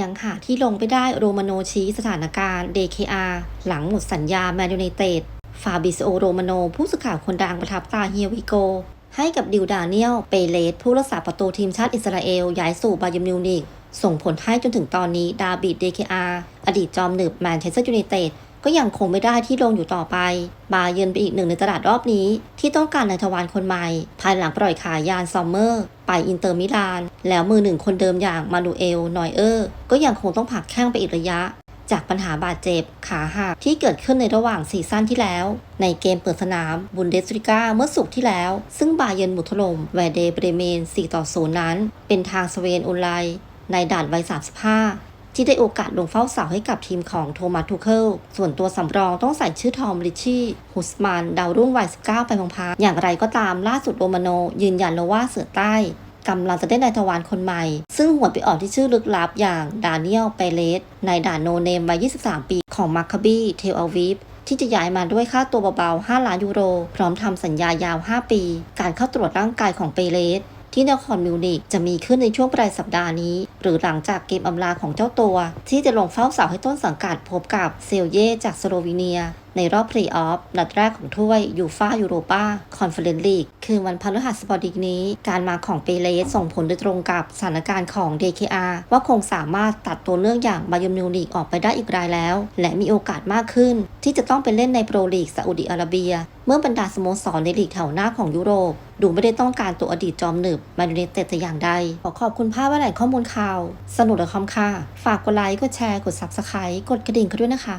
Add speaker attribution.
Speaker 1: ยังหาที่ลงไปได้โรมาโนชี้สถานการณ์ DKR หลังหมดสัญญาแมนยูไนเต็ดฟาบิโอโรมาโน ผู้สื่อข่าวคนดังประทับตาเฮียวิโก ให้กับดิวดาเนียลเปเลสผู้รักษาประตูทีมชาติอิสราเอล ย้ายสู่บาเยร์นมิวนิกส่งผลให้จนถึงตอนนี้ดาบิดเดคอาอดีตจอมหนึบแมนเชสเตอร์ยูไนเต็ด ก็ยังคงไม่ได้ที่ลงอยู่ต่อไป บาเยิร์นเป็นอีกหนึ่งในตลาดรอบนี้ ที่ต้องการนายทวารคนใหม่ ภายหลังปล่อยขายยานซอมเมอร์ ไปอินเตอร์มิลาน แล้วมือหนึ่งคนเดิมอย่างมานูเอลนอยเออร์ ก็ยังคงต้องผักแข้งไปอีกระยะ จากปัญหาบาดเจ็บ ขาหักที่เกิดขึ้นในระหว่างซีซั่นที่แล้ว ในเกมเปิดสนามบุนเดสลิก้าเมื่อสุกที่แล้ว ซึ่งบาเยิร์นบุกถล่มแวร์เดเบรเมน 4 ต่อ 0 นั้น เป็นทางสเวนอุลไลน์ในด่านวัย 35 ที่ได้โอกาสลงเฝ้าเสาให้กับทีมของโทมัสทูเคิล ส่วนตัวสำรองต้องใส่ชื่อทอมริชชี่ฮุสมานดาวรุ่งวัย 19 ไปพลางๆอย่างไรก็ตามล่าสุดโรมาโน ยืนยันแล้วว่าเสือใต้กำลังจะได้นายทวารคนใหม่ ซึ่งหวนไปออกที่ชื่อลึกลับอย่างดาเนียลเปเลสในด่านโนเนมวัย 23 ปีของมาคาบีเทลอาวีฟที่จะย้ายมาด้วยค่าตัวเบาๆ 5 ล้านยูโร พร้อมทำสัญญายาว 5 ปี การเข้าตรวจร่างกายของเปเลสที่นครมิวนิกจะมีขึ้นในช่วงปลายสัปดาห์นี้ หรือหลังจากเกมอำลาของเจ้าตัว ที่จะลงเฝ้าเสาให้ต้นสังกัดพบกับเซลเย่จากสโลวีเนีย ในรอบพลย์ออฟนัดแรกของถ้วยยูฟายูโรปาคอนเฟอเรนซ์ลีกคือวันพฤหัสบดีนี้ การมาของเปเลสส่งผลโดยตรงกับสถานการณ์ของ DKR ว่าคงสามารถตัดตัวเลือกอย่างบายมิวนิกออกไปได้อีกรายแล้ว และมีโอกาสมากขึ้น ที่จะต้องไปเล่นในโปรลีกซาอุดิอาระเบีย เมื่อบรรดาสโมสรในลีกแถวหน้าของยุโรป ดูไม่ได้ต้องการตัวอดีตจอมหนึบมาดูในเต็ดแต่อย่างใดขอขอบคุณภาพและแหล่งข้อมูลข่าวสนุกหรือคอมค่ะฝากกดไลค์ กดแชร์ กด Subscribe กดกระดิ่งกันด้วยนะคะ